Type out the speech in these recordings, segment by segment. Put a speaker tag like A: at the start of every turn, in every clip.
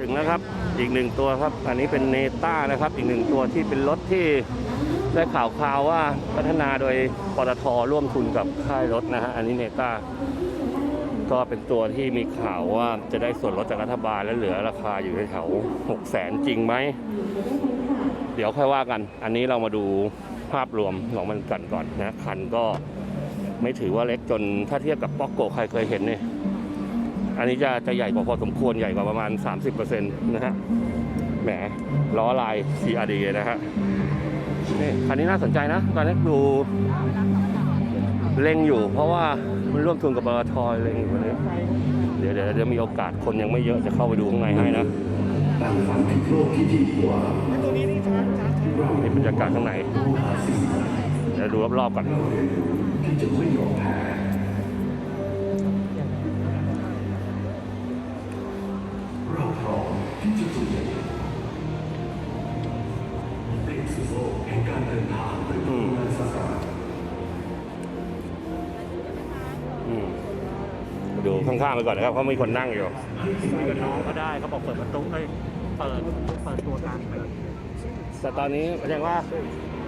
A: ถึงแล้วครับอีกหนึ่งตัวครับ อันนี้เป็นเนต้านะครับ อีกหนึ่งตัวที่เป็นรถที่ได้ข่าวข่าวว่าพัฒนาโดยปตทร่วมทุนกับค่ายรถนะฮะอันนี้เนต้าก็เป็นตัวที่มีข่าวว่าจะได้ส่วนลดจากรัฐบาลและเหลือราคาอยู่แถวหกแสนจริงไหม เดี๋ยวค่อยว่ากัน อันนี้เรามาดูภาพรวมของมันกันก่อนนะ คันก็ไม่ถือว่าเล็กจนถ้าเทียบกับป๊อกโกใครเคยเห็นเนี่ย อันนี้จะจะใหญ่กว่าพอสมควรใหญ่กว่าประมาณ 30%นะฮะ แหมล้อลาย CRD นะฮะ นี่คันนี้น่าสนใจนะ ตอนนี้ดูเล็งอยู่ เพราะว่ามันร่วมทุนกับปตทเล็งอยู่วันนี้เดี๋ยวเดี๋ยวเดี๋ยวมีโอกาสคนยังไม่เยอะจะเข้าไปดูข้างในให้นะนี่บรรยากาศข้างในเดี๋ยวดูรอบๆก่อน อืมดูข้างๆไปก่อนนะครับเพราะมีคนนั่งอยู่
B: คุยกับน้องเขาได้เขาบอกเปิดประตูเอ้ยเปิดเปิดตัวกลางเปิด
A: แต่ตอนนี้แสดงว่า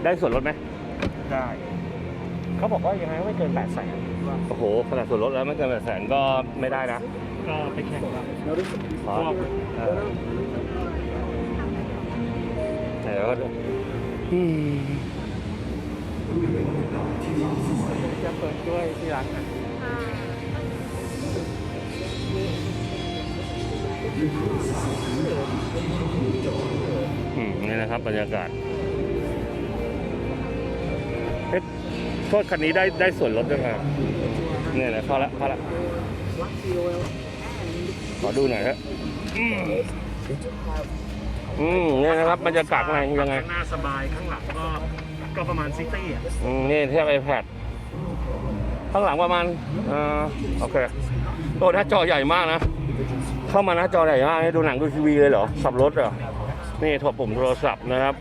A: ได้ส่วนลดไหม
B: ได้เขาบอกว่ายังไงก็ไม่เกินแปดแสน
A: โอ้โหขนาดส่วนลดแล้วไม่เกินแปดแสนก็ไม่ได้นะ
B: ก็ไปแข่งกับ
A: ขอเออเดี๋ยวก็อืม
B: จะเปิดด้วยที่ร้านนะ
A: อืมนี่นะครับบรรยากาศเอ๊ะโทษคันนี้ได้ได้ส่วนลดด้วยครับเนี่ยนะพอละพอละขอดูหน่อยครับอืมอืมเนี่ยนะครับบรรยากาศข้างในยังไง
B: ข้างหน้าสบายข้างหลังก็ก็ประมาณซิตี้อะ
A: อืมนี่เทียบไอแพด ข้างหลังประมาณเออโอเคโอ้หน้าจอใหญ่มากนะ เข้ามาหน้าจอใหญ่มากให้ดูหนังดูทีวีเลยเหรอขับรถเหรอนี่ถอดปุ่มโทรศัพท์นะครับ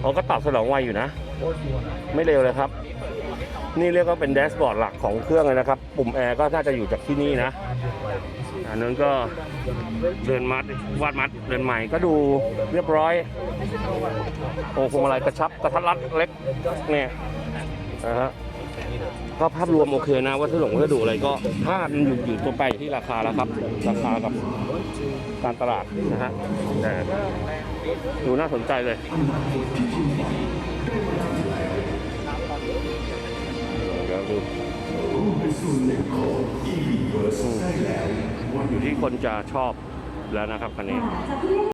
A: เขาก็ตอบสนองไวอยู่นะ ไม่เร็วเลยครับ นี่เรียกว่าเป็นแดชบอร์ดหลักของเครื่องเลยนะครับ ปุ่มแอร์ก็น่าจะอยู่จากที่นี่นะ อันนั้นก็เดินมัดวาดมัดเดินใหม่ก็ดูเรียบร้อยโอ้พวงมาลัยกระชับกระทัดรัดเล็กเนี่ยนะฮะ ก็ภาพรวมโอเคนะวัสดุหลงวัสดุอะไรก็ถ้ามันอยู่อยู่ตัวไปที่ราคาแล้วครับ ราคากับการตลาดนะฮะดูน่าสนใจเลยเดี๋ยวดูอยู่ที่คนจะชอบแล้วนะครับคันนี้